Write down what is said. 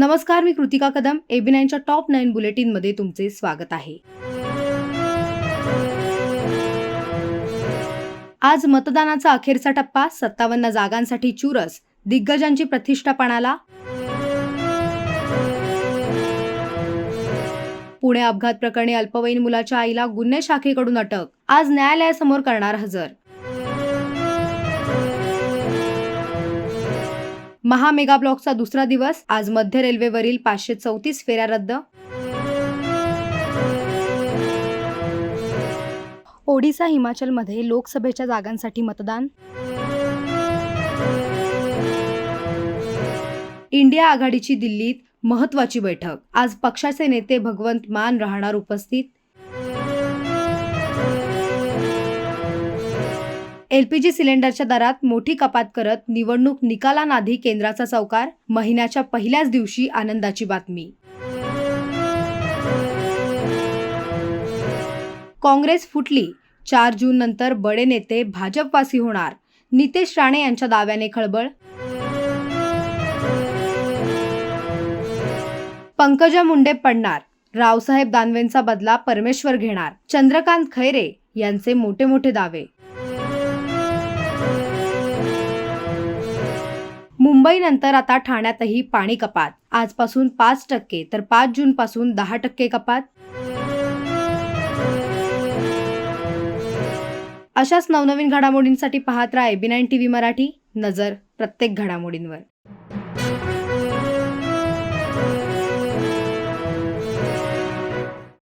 नमस्कार मी कृतिका कदम. एबी नाईनच्या टॉप नाईन बुलेटिनमध्ये तुमचे स्वागत आहे. आज मतदानाचा अखेरचा टप्पा सत्तावन्न जागांसाठी चुरस दिग्गजांची प्रतिष्ठापणाला. पुणे अपघात प्रकरणी अल्पवयीन मुलाच्या आईला गुन्हे शाखेकडून अटक आज न्यायालयासमोर करणार हजर. महा मेगा ब्लॉकचा दुसरा दिवस. आज मध्य रेल्वेवरील पाचशे चौतीस फेऱ्या रद्द. ओडिसा हिमाचलमध्ये लोकसभेच्या जागांसाठी मतदान. इंडिया आघाडीची दिल्लीत महत्वाची बैठक. आज पक्षाचे नेते भगवंत मान राहणार उपस्थित. एलपीजी सिलेंडरच्या दरात मोठी कपात करत निवडणूक निकालांआधी केंद्राचा चौकार महिन्याच्या पहिल्याच दिवशी आनंदाची बातमी. काँग्रेस फुटली. चार जून नंतर बडे नेते भाजपवासी होणार. नितेश राणे यांच्या दाव्याने खळबळ. पंकजा मुंडे पडणार. रावसाहेब दानवेंचा बदला परमेश्वर घेणार. चंद्रकांत खैरे यांचे मोठे मोठे दावे. मुंबईनंतर आता ठाण्यातही पाणी कपात. आजपासून पाच टक्के तर पाच जून पासून दहा टक्के कपात. अशाच नवनवीन घडामोडींसाठी पाहत राहा एबी नाईन टीव्ही मराठी. नजर प्रत्येक घडामोडींवर.